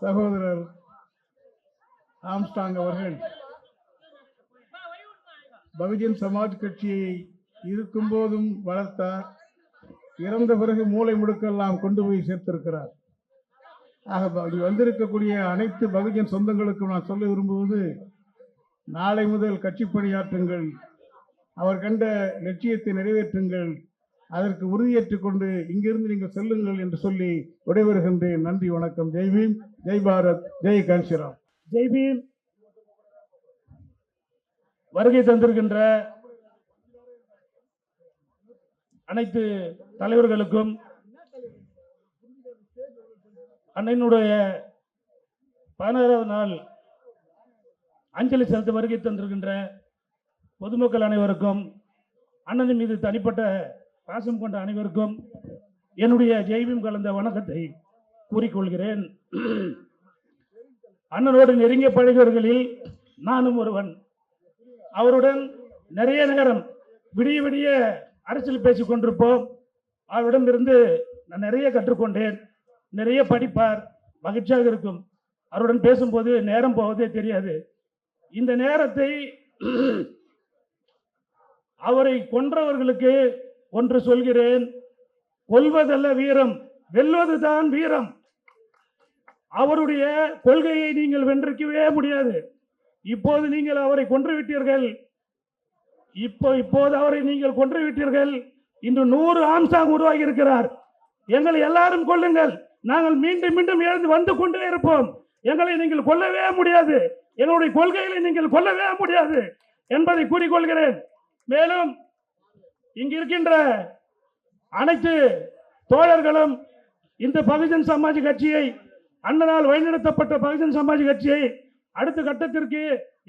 சகோதரர் ஆம்ஸ்டாங் அவர்கள் பகுஜன் சமாஜ் கட்சியை இருக்கும்போதும் வளர்த்தார் இறந்த பிறகு மூளை முடுக்கெல்லாம் கொண்டு போய் சேர்த்திருக்கிறார். ஆக இங்கு வந்திருக்கக்கூடிய அனைத்து பகுஜன் சொந்தங்களுக்கும் நான் சொல்ல விரும்புவது நாளை முதல் கட்சி பணியாற்றுங்கள். அவர் கண்ட லட்சியத்தை நிறைவேற்றுங்கள். அதற்கு உறுதியேற்றுக் கொண்டு இங்கிருந்து நீங்கள் செல்லுங்கள் என்று சொல்லி விடைபெறுகின்றேன். நன்றி வணக்கம். ஜெய் பீம் ஜெய் பாரத் ஜெய் கான்சிராம் ஜெய் பீம். வருகை தந்திருக்கின்ற அனைத்து தலைவர்களுக்கும் அன்னையினுடைய பதினாறாவது நாள் அஞ்சலி செலுத்த வருகை தந்திருக்கின்ற பொதுமக்கள் அனைவருக்கும் அண்ணன் மீது தனிப்பட்ட பாசம் கொண்ட அனைவருக்கும் என்னுடைய ஜெய்வம் கலந்த வணக்கத்தை கூறிக்கொள்கிறேன். அண்ணனோடு நெருங்கிய பழகியவர்களில் நானும் ஒருவன். அவருடன் நிறைய நேரம் விடிய விடிய அரசியல் பேசிக் கொண்டிருப்போம். அவரிடமிருந்து நான் நிறைய கற்றுக்கொண்டேன். நிறைய படிப்பார். மகிழ்ச்சியாக இருக்கும். அவருடன் பேசும்போது நேரம் போவதே தெரியாது. இந்த நேரத்தை அவரை கொன்றவர்களுக்கு ஒன்று சொல்கிறேன் கொல்வதல்ல வீரம் வெல்வதுதான் வீரம். அவருடைய கொள்கையை நீங்கள் வென்றிருக்கவே முடியாது. இப்போது நீங்கள் அவரை கொன்று விட்டீர்கள் இப்போ இப்போது அவரை நீங்கள் கொன்று விட்டீர்கள் இன்று நூறு ஆம்சாங் உருவாகி இருக்கிறார் எங்களை எல்லாரும் கொள்ளுங்கள் நாங்கள் மீண்டும் மீண்டும் எழுந்து வந்து கொண்டே இருப்போம். எங்களை நீங்கள் கொல்லவே முடியாது. எங்களுடைய கொள்கைகளை நீங்கள் கொல்லவே முடியாது என்பதை கூறிக்கொள்கிறேன். மேலும் இங்கு இருக்கின்ற அனைத்து தோழர்களும் இந்த பகுஜன் சமாஜ் கட்சியை அண்ணனால் வழிநடத்தப்பட்ட பகுஜன் சமாஜ் கட்சியை அடுத்த கட்டத்திற்கு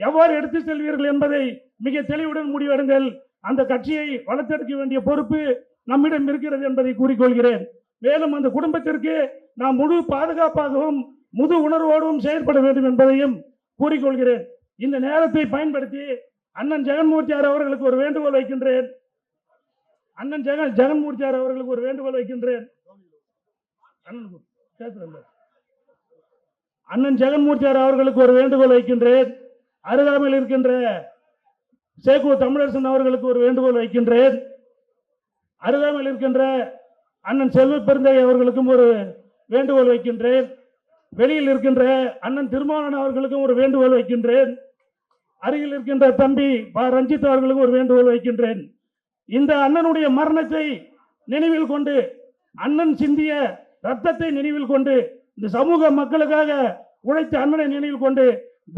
எவ்வாறு எடுத்து செல்வீர்கள் என்பதை மிக தெளிவுடன் முடிவெடுங்கள். அந்த கட்சியை வளர்த்தெடுக்க வேண்டிய பொறுப்பு நம்மிடம் இருக்கிறது என்பதை கூறிக்கொள்கிறேன். மேலும் அந்த குடும்பத்திற்கு நாம் முழு பாதுகாப்பாகவும் முது உணர்வோடும் செயல்பட வேண்டும் என்பதையும் கூறிக்கொள்கிறேன். இந்த நேரத்தை பயன்படுத்தி அண்ணன் ஜெகன்மூர்த்தியார் அவர்களுக்கு ஒரு வேண்டுகோள் வைக்கின்றேன். அண்ணன் ஜெகன் ஜெகன்மூர்த்தியார் அவர்களுக்கு ஒரு வேண்டுகோள் வைக்கின்றேன். அண்ணன் பேசுறேன் அண்ணன் ஜெகன்மூர்த்தியார் அவர்களுக்கு ஒரு வேண்டுகோள் வைக்கின்றேன். அருகாமையில் இருக்கின்ற சேகு தமிழரசன் அவர்களுக்கு ஒரு வேண்டுகோள் வைக்கின்றேன். அருகாமையில் இருக்கின்ற அண்ணன் செல்வ பெருந்தை அவர்களுக்கும் ஒரு வேண்டுகோள் வைக்கின்றேன். வெளியில் இருக்கின்ற அண்ணன் திருமாவளவன் அவர்களுக்கும் ஒரு வேண்டுகோள் வைக்கின்றேன். அருகில் இருக்கின்ற தம்பி ப. ரஞ்சித் அவர்களுக்கும் ஒரு வேண்டுகோள் வைக்கின்றேன். இந்த அண்ணனுடைய மரணத்தை நினைவில் கொண்டு அண்ணன் சிந்திய ரத்தத்தை நினைவில் கொண்டு இந்த சமூக மக்களுக்காக உழைத்த அண்ணனை நினைவில் கொண்டு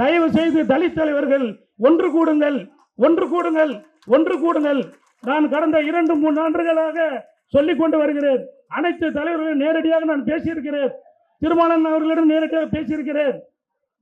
தயவு செய்து தலித் தலைவர்கள் ஒன்று கூடுங்கள் ஒன்று கூடுங்கள் ஒன்று கூடுங்கள். நான் கடந்த இரண்டு மூன்று ஆண்டுகளாக சொல்லிக் கொண்டு வருகிறேன். அனைத்து தலைவர்களும் நேரடியாக நான் பேசியிருக்கிறேன். திருமணன் அவர்களிடம் நேரடியாக பேசியிருக்கிறேன்.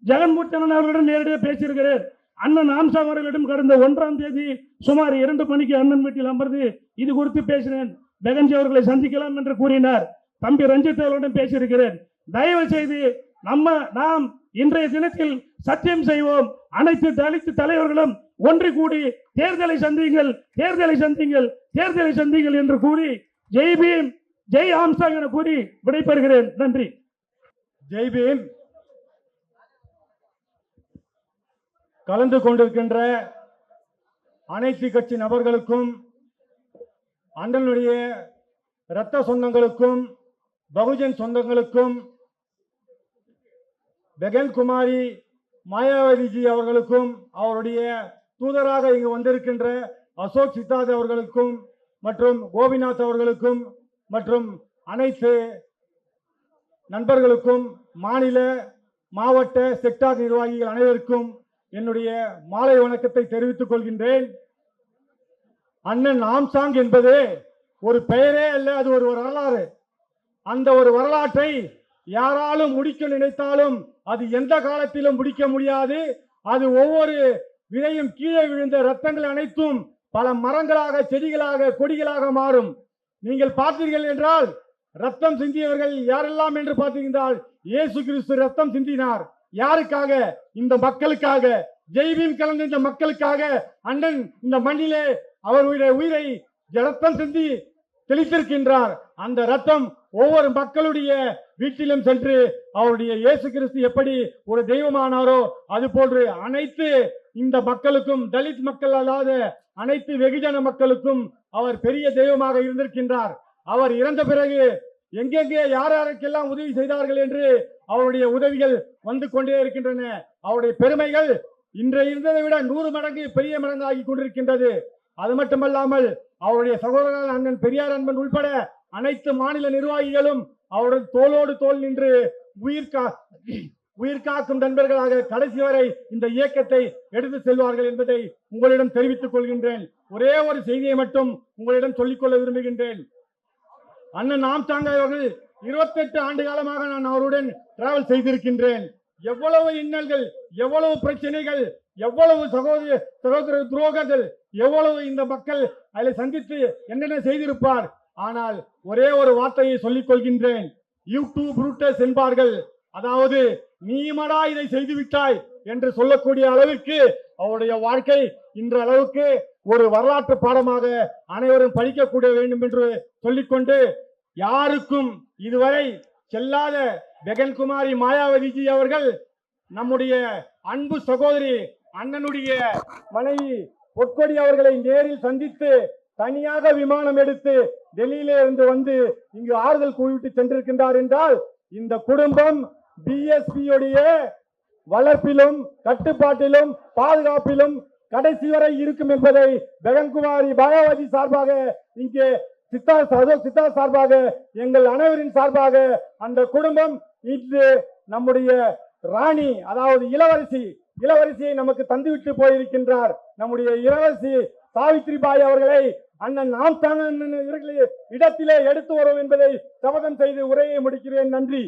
ஜெகன்மூர்த்தனன் அவர்களிடம் நேரடியாக பேசியிருக்கிறேன். அண்ணன் ஆம்சா அவர்களிடம் கடந்த ஒன்றாம் தேதி சுமார் இரண்டு மணிக்கு அண்ணன் வீட்டில் அமர்ந்து இது குறித்து பேசினேன். பெகன்ஜி அவர்களை சந்திக்கலாம் என்று கூறினார். தம்பி ரஞ்சித் அவர்களிடம் பேசியிருக்கிறேன். தயவு செய்து நம்ம நாம் இன்றைய தினத்தில் சத்தியம் செய்வோம். அனைத்து தலித்து தலைவர்களும் ஒன்று கூடி தேர்தலை சந்தியுங்கள் தேர்தலை சந்திங்கள் தேர்தலை சந்திங்கள் என்று கூறி ஜெய் பீம் ஜெய் ஆம்சாங் என கூறி விடைபெறுகிறேன். நன்றி. ஜெய் பீம். கலந்து கொண்டிருக்கின்ற அனைத்து கட்சி நபர்களுக்கும் அண்ணனுடைய இரத்த சொந்தங்களுக்கும் பகுஜன் சொந்தங்களுக்கும் பெகன்குமாரி மாயாவதிஜி அவர்களுக்கும் அவருடைய தூதராக இங்கு வந்திருக்கின்ற அசோக் சித்தார்த் அவர்களுக்கும் மற்றும் கோபிநாத் அவர்களுக்கும் மற்றும் அனைத்து நண்பர்களுக்கும் மாநில மாவட்ட செக்டார் நிர்வாகிகள் அனைவருக்கும் என்னுடைய மாலை வணக்கத்தை தெரிவித்துக் கொள்கின்றேன். அண்ணன் ஆம்சாங் என்பது ஒரு பெயரே அல்ல அது ஒரு வரலாறு. அந்த ஒரு வரலாற்றை யாராலும் முடிக்க நினைத்தாலும் அது எந்த காலத்திலும் முடிக்க முடியாது. அது ஒவ்வொரு விதையும் கீழே விழுந்த ரத்தங்கள் அனைத்தும் பல மரங்களாக செடிகளாக கொடிகளாக மாறும். நீங்கள் பார்த்தீர்கள் என்றால் ரத்தம் சிந்தியவர்கள் யாரெல்லாம் என்று பார்த்தீர்கள் இயேசு கிறிஸ்து ரத்தம் சிந்தினார். யாருக்காக? இந்த மக்களுக்காக. ஜெய்வீம் கலந்த இந்த மக்களுக்காக. அண்ணன் இந்த மண்ணிலே அவருடைய உயிரை ரத்தம் சிந்தி தெளித்திருக்கின்றார். அந்த ரத்தம் ஒவ்வொரு மக்களுடைய வீட்டிலும் சென்று அவருடைய இயேசு கிறிஸ்து எப்படி ஒரு தெய்வமானாரோ அது போன்று அனைத்து இந்த மக்களுக்கும் தலித் மக்கள் அல்லாத அனைத்து வெகுஜன மக்களுக்கும் அவர் பெரிய தெய்வமாக இருந்திருக்கின்றார். அவர் இறந்த பிறகு எங்கெங்கே யார் யாருக்கெல்லாம் உதவி செய்தார்கள் என்று அவருடைய உதவிகள் வந்து கொண்டே இருக்கின்றன. அவருடைய பெருமைகள் இன்றைய இருந்ததை விட நூறு மடங்கு பெரிய மடங்காகி கொண்டிருக்கின்றது. அது மட்டுமல்லாமல் அவருடைய சகோதரர் அண்ணன் பெரியார் அன்பன் உள்பட அனைத்து மாநில நிர்வாகிகளும் அவரது தோளோடு தோல் நின்று உயிர் கா நண்பர்களாக கடைசி வரை இந்த இயக்கத்தை எடுத்து செல்வார்கள் என்பதை உங்களிடம் தெரிவித்துக் கொள்கின்றேன். ஒரே ஒரு செய்தியை மட்டும் உங்களிடம் சொல்லிக்கொள்ள விரும்புகின்றேன். அண்ணன் நாம் அவர்கள் இருபத்தெட்டு ஆண்டு காலமாக நான் அவருடன் டிராவல் செய்திருக்கின்றேன். எவ்வளவு இன்னல்கள் எவ்வளவு பிரச்சனைகள் எவ்வளவு சகோதர சகோதர துரோகங்கள் எவ்வளவு இந்த மக்கள் அதில் சந்தித்து என்னென்ன செய்திருப்பார். ஆனால் ஒரே ஒரு வார்த்தையை சொல்லிக் கொள்கின்றேன். யூடியூப் ரூட்டர்ஸ் என்பார்கள். அதாவது நீமடா இதை செய்து விட்டாய் என்று சொல்லக்கூடிய அளவிற்கு அவருடைய வாழ்க்கை இன்ற அளவுக்கு ஒரு வரலாற்று பாடமாக அனைவரும் படிக்கக்கூடிய வேண்டும் என்று சொல்லிக்கொண்டு யாருக்கும் இதுவரை செல்லாத பெகன்குமாரி மாயாவதிஜி அவர்கள் நம்முடைய அன்பு சகோதரி அண்ணனுடைய மனைவி பொற்கொடி அவர்களை நேரில் சந்தித்து தனியாக விமானம் எடுத்து டெல்லியிலே இருந்து வந்து இங்கு ஆறுதல் கூறிவிட்டு சென்றிருக்கின்றார் என்றால் இந்த குடும்பம் பிஎஸ்பியுடைய வளர்ப்பிலும் கட்டுப்பாட்டிலும் பாதுகாப்பிலும் கடைசி வரை இருக்கும் என்பதை பெகன்குமாரி பாயாவதி சார்பாக இங்கே சித்தா சதோ- சித்தா சார்பாக எங்கள் அனைவரின் சார்பாக அந்த குடும்பம் இன்று நம்முடைய ராணி அதாவது இளவரசி இளவரசியை நமக்கு தந்துவிட்டு போயிருக்கின்றார். நம்முடைய இளவரசி சாவித்ரி பாய் அவர்களை அண்ணன் நாம் தான் இடத்திலே எடுத்து வரும் என்பதை சபதம் செய்து உரையை முடிக்கிறேன். நன்றி.